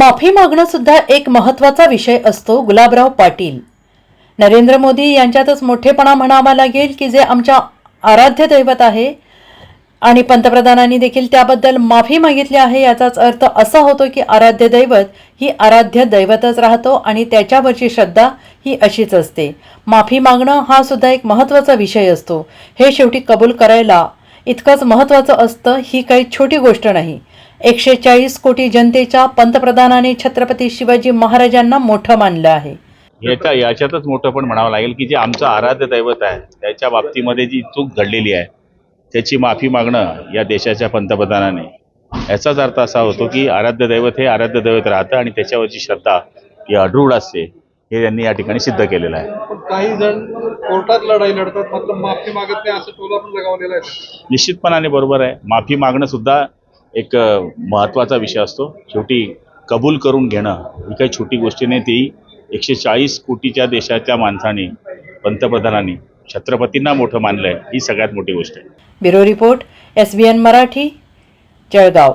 माफी मागणं सुद्धा एक महत्त्वाचा विषय असतो गुलाबराव पाटील. नरेंद्र मोदी यांच्यातच मोठेपणा म्हणावा लागेल की जे आमच्या आराध्य दैवत आहे. आणि पंतप्रधानांनी देखील त्याबद्दल माफी मागितली आहे याचाच अर्थ असा होतो की आराध्य दैवत ही आराध्य दैवतच राहतो आणि त्याच्यावरची श्रद्धा ही अशीच असते. माफी मागणं हा सुद्धा एक महत्त्वाचा विषय असतो. हे शेवटी कबूल करायला इतकंच महत्त्वाचं असतं ही काही छोटी गोष्ट नाही. एकशे चाळीस कोटी जनतेच्या पंतप्रधानाने छत्रपती शिवाजी महाराजांना मोठं मानलं आहे. याच्या याच्यातच मोठं पण म्हणावं लागेल की जे आमचं आराध्य दैवत आहे त्याच्या बाबतीमध्ये जी चूक घडलेली आहे त्याची माफी मागणं या देशाच्या पंतप्रधानाने. याचाच अर्थ असा होतो की आराध्य दैवत हे आराध्य दैवत राहतं आणि त्याच्यावरची श्रद्धा ही अढरूढ असते हे त्यांनी या ठिकाणी सिद्ध केलेलं आहे. काही जण कोर्टात लढाई लढतात मात्र माफी मागत नाही असं टोला पण लगावलेला आहे. निश्चितपणाने बरोबर आहे. माफी मागणं सुद्धा एक महत्त्वाचा विषय असतो. शेवटी कबूल करून घेणं ही काही छोटी गोष्टी नाही. ती एकशे चाळीस कोटीच्या देशाच्या माणसाने पंतप्रधानांनी छत्रपतींना मोठं मानलं आहे ही सगळ्यात मोठी गोष्ट आहे. Bureau report S B N Marathi Jalgaon.